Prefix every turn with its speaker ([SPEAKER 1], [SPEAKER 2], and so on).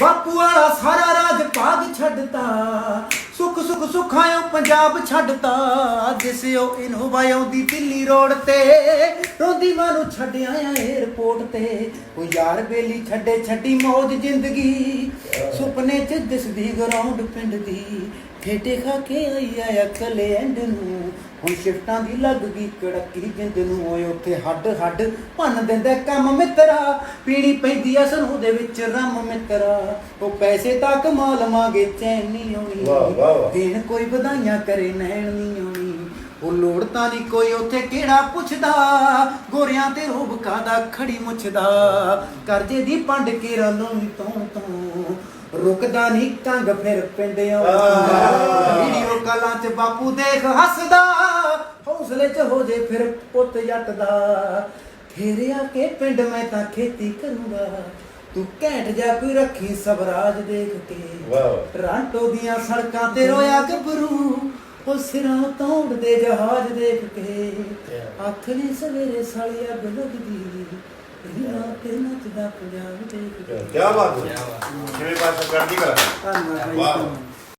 [SPEAKER 1] ਬਾਪੂ ਵਾਲਾ ਸਾਰਾ ਰਾਜ ਭਾਗ ਛੱਡਤਾ, ਸੁੱਖ ਸੁੱਖ ਸੁਖਾਇਓ ਪੰਜਾਬ ਛੱਡਤਾ ਦਿਸਿਓ ਇਹਨੂੰ ਵਾਇਉਂਦੀ ਦਿੱਲੀ ਰੋਡ ਤੇ ਰੋਂਦੀ ਮਾਂ ਨੂੰ ਛੱਡ ਆਇਆ 에어ਪੋਰਟ ਤੇ। ਉਹ ਯਾਰ ਬੇਲੀ ਛੱਡੇ ਛੱਡੀ ਮੌਜ ਜ਼ਿੰਦਗੀ। ਸੁਪਨੇ ਚ ਦਿਸਦੀ ਗਰਾਊਂਡ ਪਿੰਡ ਦੀ। ਠੇਟੇ ਖਾ ਕੇ ਆਈ ਆ ਅਕਲ ਐਂਡ ਨੂੰ। ਹੁਣ ਸ਼ਿਫਟਾਂ ਦੀ ਲੱਗ ਗਈ ਕੜਕੀ ਜਿੰਦ ਨੂੰ। ਓਏ ਉੱਥੇ ਹੱਡ ਹੱਡ ਭੰਨ ਦਿੰਦਾ ਕੰਮ ਮਿੱਤਰਾ। ਪੀਣੀ ਪੈਂਦੀ ਆ ਸਾਨੂੰ ਦੇ ਵਿੱਚ ਰਮ ਮਿੱਤਰਾ। ਉਹ ਪੈਸੇ ਤਾਂ ਕਮਾ ਲਵਾਂਗੇ ਚੈਨ ਨਹੀਂ ਆਉਣੀ। ਦੇਣ ਕੋਈ ਵਧਾਈਆਂ ਕਰੇ ਨੈਣ ਨਹੀਂ ਆਉਣੀ। ਉਹ ਲੋੜ ਤਾਂ ਨਹੀਂ ਕੋਈ ਉੱਥੇ ਕਿਹੜਾ ਪੁੱਛਦਾ? ਗੋਰਿਆਂ ਤੇ ਰੋਬ ਕਾਦਾ ਖੜੀ ਮੁੱਛਦਾ। ਕਰਜ਼ੇ ਦੀ ਪੰਡ ਕੇ ਰਲੋਂ ਤੋਂ ਤੋਂ ਰੁਕਦਾ ਨਹੀਂ ਕੰਗ ਫਿਰ ਪਿੰਡਿਆਂ
[SPEAKER 2] ਆਹ।
[SPEAKER 1] ਵੀਡੀਓ ਕਾਲਾਂ 'ਚ ਬਾਪੂ ਦੇਖ ਹੱਸਦਾ। ਹੌਸਲੇ 'ਚ ਹੋ ਜੇ ਫਿਰ ਪੁੱਤ ਜੱਟ ਦਾ ਫੇਰ ਆ ਕੇ ਪਿੰਡ ਮੈਂ ਤਾਂ ਖੇਤੀ ਕਰੂੰਗਾ। ਤੂੰ ਘੈਂਟ ਜਾ ਕੋਈ ਰੱਖੀ ਸਵਰਾਜ ਦੇਖ ਕੇ।
[SPEAKER 2] ਵਾਹ।
[SPEAKER 1] ਟਰਾਂਟੋ ਦੀਆਂ ਸੜਕਾਂ ਤੇ ਰੋਇਆ ਗੱਭਰੂ। ਉਹ ਸਿਰਾਂ ਤੋਂ ਉੱਡਦੇ ਜਹਾਜ਼ ਦੇਖ ਕੇ ਆਖਰੀ ਸਵੇਰੇ ਸਾਲੀ ਅੱਗ ਲੱਗਦੀ। ਰੀਲਾਂ ਤੇ ਨੱਚਦਾ ਪੰਜਾਬ ਦੇਖ ਕੇ।
[SPEAKER 2] ਕੀ ਬਾਤ। ਹੈ ਕਿਵੇਂ ਪਾਸ ਕਰਦੀ ਕਰ
[SPEAKER 1] ਧੰਨਵਾਦ।